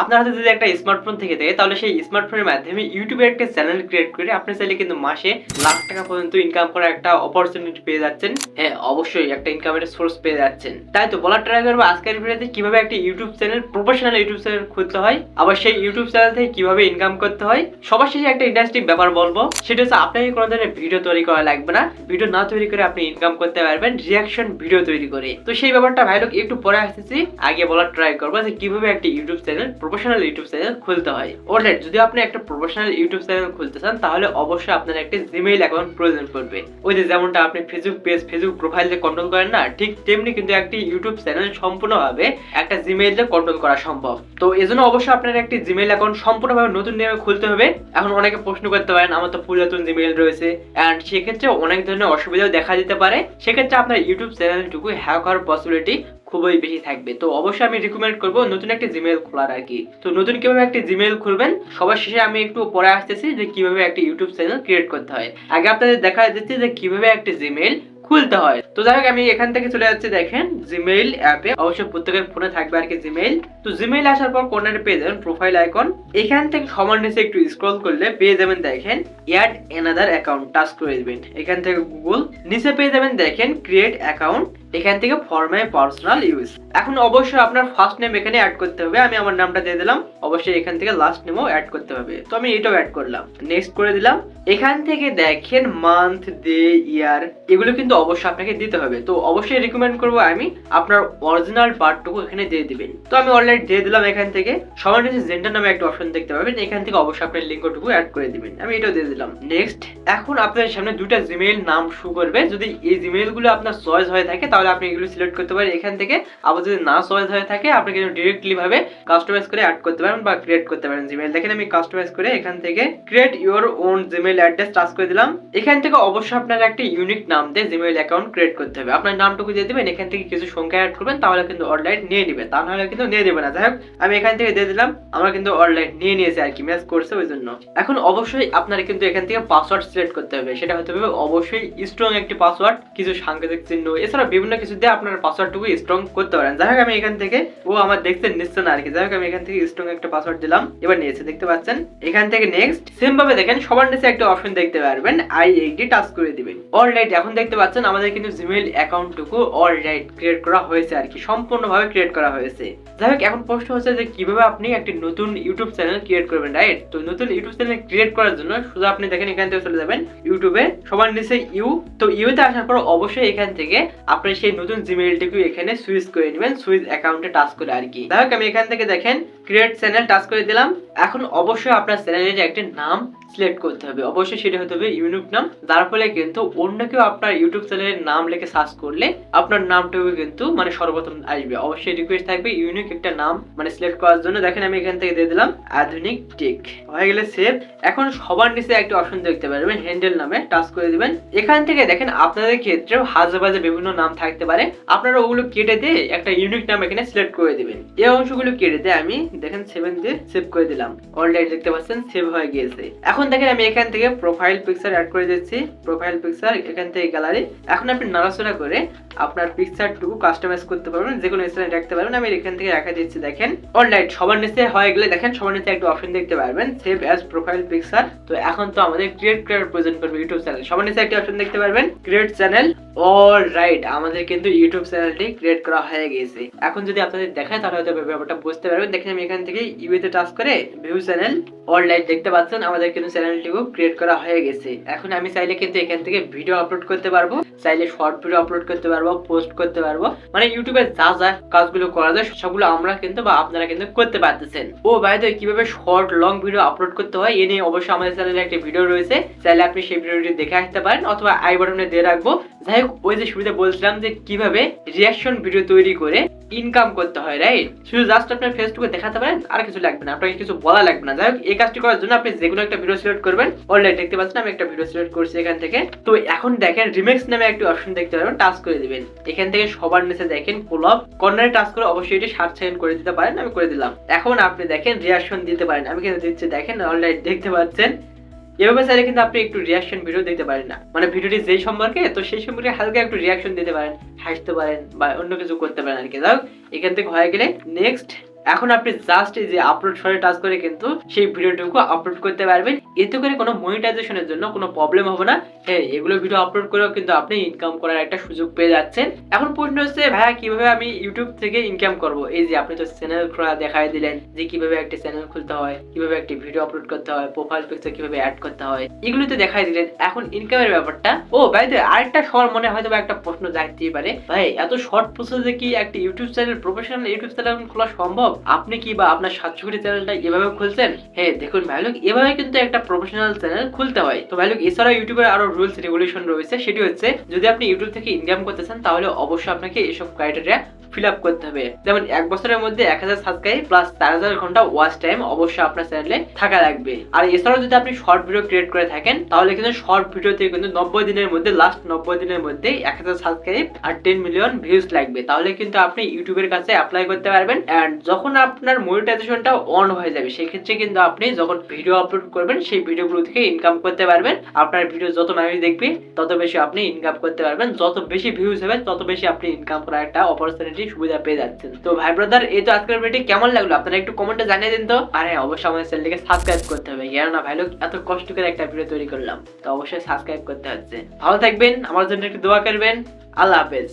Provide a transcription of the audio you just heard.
আপনার হাতে যদি একটা স্মার্টফোন থেকে থাকে, তাহলে সেই স্মার্টফোনের মাধ্যমে ইউটিউবের একটা চ্যানেল ক্রিয়েট করে আপনি চাইলে কিন্তু মাসে লাখ টাকা পর্যন্ত ইনকাম করার একটা অপরচুনিটি পেয়ে যাচ্ছেন। হ্যাঁ অবশ্যই একটা ইনকামের সোর্স পেয়ে যাচ্ছেন। তাই তো, বলার ট্রাই করব আজকের ভিডিওতে কীভাবে একটা YouTube channel professional YouTube channel খুলতে হয়, আবার সেই ইউটিউব চ্যানেল থেকে কীভাবে ইনকাম করতে হয়, সবার শেষে একটা ইন্টারেস্টিং ব্যাপার বলব, সেটা হচ্ছে আপনাকে কোনো ধরনের ভিডিও তৈরি করা লাগবে না। ভিডিও না তৈরি করে আপনি ইনকাম করতে পারবেন রিয়াকশন ভিডিও তৈরি করে। তো সেই ব্যাপারটা ভাই একটু পরে আসতেছি, আগে বলার ট্রাই করব যে কীভাবে একটা YouTube channel professional YouTube channel খুলতে হয়। অলরাইট যদি আপনি একটা প্রফেশনাল ইউটিউব চ্যানেল খুলতে চান, তাহলে অবশ্যই আপনার একটা জিমেইল অ্যাকাউন্ট প্রয়োজন পড়বে। ওই যে যেমনটা আপনি ফেসবুক পেজ ফেসবুক প্রোফাইল দিয়ে কন্ট্রোল করেন না, ঠিক তেমনি কিন্তু একটি ইউটিউব চ্যানেল সম্পূর্ণভাবে একটা জিমেইল দিয়ে কন্ট্রোল করা সম্ভব। তো এজন্য অবশ্যই আপনার একটি জিমেইল অ্যাকাউন্ট সম্পূর্ণভাবে নতুন নিয়মে খুলতে হবে। এখন অনেকে প্রশ্ন করতে পারেন, আমার তো পুরাতন জিমেইল রয়েছে। অ্যান্ড সেক্ষেত্রে অনেক ধরনের অসুবিধাও দেখা দিতে পারে। সেক্ষেত্রে আপনার ইউটিউব চ্যানেলটুকু হ্যাক হওয়ার পসিবিলিটি খুবই বেশি থাকবে। তো অবশ্যই আমি রিকমেন্ড করব নতুন একটা জিমেইল খোলার আর কি। তো নতুন কীভাবে একটা জিমেইল খুলবেন, সবার শেষে আমি একটু পরে আসতেছি যে কীভাবে একটা ইউটিউব চ্যানেল ক্রিয়েট করতে হয়। আগে আপনাদের দেখা দিচ্ছি যে কীভাবে একটা জিমেইল খুলতে হয়। তো যাই হোক, আমি এখান থেকে চলে যাচ্ছি, দেখেন জিমেইল অ্যাপে অবশ্যই প্রত্যেকের ফোনে থাকবে আর কি জিমেইল তো জিমেইল আসার পর কর্নারে পেয়ে যাবেন প্রোফাইল আইকন এখান থেকে সমান নিচে একটু স্ক্রল করলে পেয়ে যাবেন, দেখেন অ্যাড এনাদার অ্যাকাউন্ট টাচ করে দিবেন। এখান থেকে গুগল নিচে পেয়ে যাবেন, দেখেন ক্রিয়েট অ্যাকাউন্ট এখান থেকে ফর মাই পার্সোনাল ইউজ এখন অবশ্যই আপনার ফার্স্ট নেম এখানে অ্যাড করতে হবে। আমি আমার নামটা দিয়ে দিলাম। অবশ্যই এখান থেকে লাস্ট নেমও অ্যাড করতে হবে। তো আমি এটাও অ্যাড করলাম। নেক্সট করে দিলাম। এখান থেকে দেখেন মান্থ ডে ইয়ার এগুলো কিন্তু অবশ্যই আপনাকে দিতে হবে। তো অবশ্যই রিকমেন্ড করব আমি আপনার অরিজিনাল পার্টটুকু এখানে দিয়ে দিবেন। তো আমি অলরেডি দিয়ে দিলাম এখান থেকে। সবার নিচে জেন্ডার নামে একটা অপশন দেখতে পাবেন। এখান থেকে অবশ্যই আপনার লিঙ্কটুকু অ্যাড করে দিবেন। আমি এটাও দিয়ে দিলাম। নেক্সট এখন আপনার সামনে দুটা জিমেইল নাম শু করবে। যদি এই জিমেইলগুলো আপনার চয়েস হয়ে থাকে, তাহলে আপনি এগুলো সিলেক্ট করতে পারেন। এখান থেকে আবার যদি না চয়েস হয়ে থাকে, আপনি কিন্তু ডিরেক্টলি ভাবে কাস্টমাইজ করে অ্যাড করতে পারেন বা ক্রিয়েট করতে পারেন জিমেইল দেখেন আমি কাস্টমাইজ করে এখান থেকে create your own Gmail address touch করে দিলাম। এখান থেকে অবশ্যই আপনার একটা ইউনিক নাম দিয়ে জিমেইল অ্যাকাউন্ট ক্রিয়েট করতে হবে। আপনার নামটুকু দিয়ে দিবেন, এখান থেকে কিছু সংখ্যা অ্যাড করবেন, তাহলে কিন্তু অনলাইন নিয়ে নেবে। তা নাহলে কিন্তু নিয়ে দেবে না। যাই হোক আমি এখান থেকে দিয়ে দিলাম, আমরা কিন্তু অনলাইন নিয়ে নিয়েছি আর কি ম্যাচ করছে ওই জন্য এখন অবশ্যই আপনার কিন্তু এখান থেকে পাসওয়ার্ড সিলেক্ট করতে হবে। সেটা হতে হবে অবশ্যই স্ট্রং একটি পাসওয়ার্ড কিছু সাংকেতিক চিহ্ন, এছাড়া বিভিন্ন কিছু দিয়ে আপনার পাসওয়ার্ডটুকু স্ট্রং করতে পারেন। যাই হোক, আমি এখান থেকে, ও আমার দেখতে নিচ্ছে না আর কি যাই হোক, আমি এখান থেকে স্ট্রং একটা পাসওয়ার্ড দিলাম। এবার নিয়েছে, দেখতে পাচ্ছেন? এখান থেকে নেক্সট সেম ভাবে দেখেন, সবার নিচে একটা অপশন দেখতে পারবেন আই এইটি টাচ করে দিবেন। অলরাইট এখন দেখতে পাচ্ছেন, আমাদের কিন্তু জিমেইল অ্যাকাউন্টটুকু অলরাইট ক্রিয়েট করা হয়েছে আর কি সম্পূর্ণভাবে ক্রিয়েট করা হয়েছে। যাই হোক, এখন প্রশ্ন হচ্ছে যে কীভাবে আপনি একটি নতুন ইউটিউব চ্যানেল ক্রিয়েট করবেন রাইট তো নতুন ইউটিউব চ্যানেল ক্রিয়েট করার জন্য শুধু আপনি দেখেন, এখান থেকে চলে যাবেন ইউটিউবে সবার নিচে ইউ তো ইউতে আসার পর অবশ্যই এখান থেকে আপনি সেই নতুন জিমেইলটিকে এখানে সুইচ করে নেবেন সুইচ অ্যাকাউন্টে টাচ করে আর কি। হোক, আমি এখান থেকে দেখেন ক্রিয়েট চ্যানেল টাচ করে দিলাম। এখন অবশ্যই আপনার চ্যানেলের একটা নাম সিলেক্ট করতে হবে। অবশ্যই সেটা হতে হবে ইউনিক নাম। যার ফলে কিন্তু অন্য কেউ আপনার ইউটিউব চ্যানেলের নাম লিখে সার্চ করলে আপনার নামটুকু কিন্তু মানে সর্বপ্রথম আসবে। অবশ্যই রিকোয়েস্ট থাকবে ইউনিক একটা নাম মানে সিলেক্ট করার জন্য। দেখেন আমি এখান থেকে দিয়ে দিলাম আধুনিক টেক হয়ে গেলে সেভ এখন সবার নিচে একটা অপশন দেখতে পারবেন হ্যান্ডেল নামে টাচ করে দিবেন। এখান থেকে দেখেন আপনাদের ক্ষেত্রেও হাজার বাজে বিভিন্ন নাম থাকতে পারে। আপনারা ওগুলো কেটে দিয়ে একটা ইউনিক নাম এখানে সিলেক্ট করে দিবেন। এই অংশগুলো কেটে দিয়ে আমি দেখেন সেভেন দিয়ে সেভ করে দিলাম। অলরেডি দেখতে পাচ্ছেন সেভ হয়ে গিয়েছে। এখন দেখেন আমি এখান থেকে প্রোফাইল পিকচার অ্যাড করে দিচ্ছি। প্রোফাইল পিকচার এখান থেকে গ্যালারি এখন আপনি নাড়াচড়া করে আপনার পিকচারটুকু কাস্টমাইজ করতে পারবেন যে কোনো স্থানে রাখতে পারবেন। আমি এখান থেকে রাখা দিচ্ছি, দেখেন। অলরাইট সবার নিচে হয়ে গেলে দেখেন, সবার নিচে একটা অপশন দেখতে পারবেন সেভ অ্যাজ প্রোফাইল পিকচার তো এখন তো আমাদের ক্রিয়েট করার প্রয়োজন পড়বে ইউটিউব চ্যানেল সবার নিচে একটা অপশন দেখতে পারবেন ক্রিয়েট চ্যানেল অল রাইট আমাদের কিন্তু ইউটিউব চ্যানেলটি ক্রিয়েট করা হয়ে গেছে এখন যদি আপনাদের দেখায়, তাহলে হয়তো ব্যাপারটা বুঝতে পারবেন। দেখেন আমি এখান থেকে ইউতে টাচ করে ভিউ চ্যানেল অল রাইট দেখতে পাচ্ছেন। আমাদের কিন্তু চ্যানেলটিও ক্রিয়েট করা হয়ে গেছে। এখন আমি চাইলে কিন্তু এখান থেকে ভিডিও আপলোড করতে পারব, চাইলে শর্ট ভিডিও আপলোড করতে পারব পোস্ট করতে পারব। মানে ইউটিউবে যা যা কাজগুলো করা যায়, সবগুলো আমরা কিন্তু বা আপনারা কিন্তু করতে পারতেছেন। ও বাইরে কীভাবে শর্ট লং ভিডিও আপলোড করতে হয়, এ নিয়ে অবশ্যই আমাদের চ্যানেলে একটা ভিডিও রয়েছে। চাইলে আপনি সেই ভিডিওটি দেখে আসতে পারেন অথবা আই বাটনে দিয়ে রাখব। যাই হোক, ওই যে শুরুতে বলছিলাম যে কীভাবে রিয়াকশন ভিডিও তৈরি করে ইনকাম করতে হয় রাইট শুধু জাস্ট আপনার ফেসটুকু দেখাতে পারেন, আর কিছু লাগবে না। আপনাকে কিছু বলা লাগবে না। যাই হোক, এই কাজটি করার জন্য আপনি যে কোনো একটা ভিডিও সিলেক্ট করবেন। অলরেডি দেখতে পাচ্ছেন, আমি একটা ভিডিও সিলেক্ট করছি এখান থেকে। তো এখন দেখেন রিমেক্স নামে একটি অপশন দেখতে পারবেন টাচ করে দিবেন। এখান থেকে সবার নিচে দেখেন কোলব কর্নারে টাচ করে অবশ্যই এটি সাত সেকেন্ড করে দিতে পারেন, আমি করে দিলাম। এখন আপনি দেখেন রিয়াকশন দিতে পারেন। আমি কিন্তু দিচ্ছি, দেখেন অলরেডি দেখতে পাচ্ছেন। এভাবে চাইলে কিন্তু আপনি একটু রিয়াকশন ভিডিও দিতে পারেন না। মানে ভিডিওটি যে সম্পর্কে তো সেই সম্পর্কে হালকা একটু রিয়াকশন দিতে পারেন হাসতে পারেন বা অন্য কিছু করতে পারেন আর কি। যাই হোক, এখান থেকে হয়ে গেলে নেক্সট এখন আপনি জাস্ট এই যে আপলোড সরে টাচ করে কিন্তু সেই ভিডিওটুকু আপলোড করতে পারবেন। এতে করে কোনো মনিটাইজেশনের জন্য কোনো প্রবলেম হবে না। হ্যাঁ এগুলো ভিডিও আপলোড করেও কিন্তু আপনি ইনকাম করার একটা সুযোগ পেয়ে যাচ্ছেন। এখন প্রশ্ন হচ্ছে, ভাইয়া, কীভাবে আমি ইউটিউব থেকে ইনকাম করব? এই যে আপনি তো চ্যানেল খোলা দেখাই দিলেন যে কীভাবে একটা চ্যানেল খুলতে হয়, কীভাবে একটি ভিডিও আপলোড করতে হয় প্রোফাইল পিকচার কীভাবে অ্যাড করতে হয় এগুলো তো দেখাই দিলেন। এখন ইনকামের ব্যাপারটা, ও ভাই আরেকটা সবার মনে হয়তো একটা প্রশ্ন জাগতেই পারে। ভাই, এত শর্ট প্রসেসে কি একটা YouTube channel professional YouTube channel খোলা সম্ভব? আপনি কি বা আপনার কোটি চ্যানেলটা এভাবে খুলছেন? হ্যাঁ দেখুন ভাইলুক এভাবে কিন্তু একটা প্রফেশনাল চ্যানেল খুলতে হয়। তো ভাইলুক এছাড়াও ইউটিউবের আরও রুলস রেগুলেশন রয়েছে। সেটি হচ্ছে, যদি আপনি ইউটিউব থেকে ইনকাম করতে চান, তাহলে অবশ্যই আপনাকে এসব ক্রাইটেরিয়া ফিল আপ করতে হবে। যেমন এক বছরের মধ্যে এক হাজার সাবস্ক্রাইব প্লাস চার হাজার ঘণ্টা ওয়াচ টাইম অবশ্যই আপনার চ্যানেলে থাকা লাগবে। আর এছাড়াও যদি আপনি শর্ট ভিডিও ক্রিয়েট করে থাকেন, তাহলে কিন্তু শর্ট ভিডিওতে কিন্তু নব্বই দিনের মধ্যে লাস্ট নব্বই দিনের মধ্যে এক হাজার সাবস্ক্রাইব আর টেন মিলিয়ন ভিউজ লাগবে। তাহলে কিন্তু আপনি ইউটিউবের কাছে অ্যাপ্লাই করতে পারবেন। অ্যান্ড যখন আপনার মনিটাইজেশনটা অন হয়ে যাবে, সেক্ষেত্রে কিন্তু আপনি যখন ভিডিও আপলোড করবেন, সেই ভিডিওগুলো থেকে ইনকাম করতে পারবেন। আপনার ভিডিও যত মানুষ দেখবে, তত বেশি আপনি ইনকাম করতে পারবেন। যত বেশি ভিউজ হবে, তত বেশি আপনি ইনকাম করার একটা অপরচুনিটি সুবিধা পেয়ে যাচ্ছেন। তো ভাই ব্রাদার এই তো আজকের ভিডিও কেমন লাগল? আপনারা একটু কমেন্টে জানিয়ে দিন তো। আর হ্যাঁ অবশ্যই আমাদের চ্যানেলটিকে সাবস্ক্রাইব করতে হবে। কেননা ভাই, লোক এত কষ্ট করে একটা ভিডিও তৈরি করলাম। তো অবশ্যই সাবস্ক্রাইব করতে হচ্ছে। ভালো থাকবেন, আমার জন্য একটু দোয়া করবেন। আল্লাহ হাফেজ।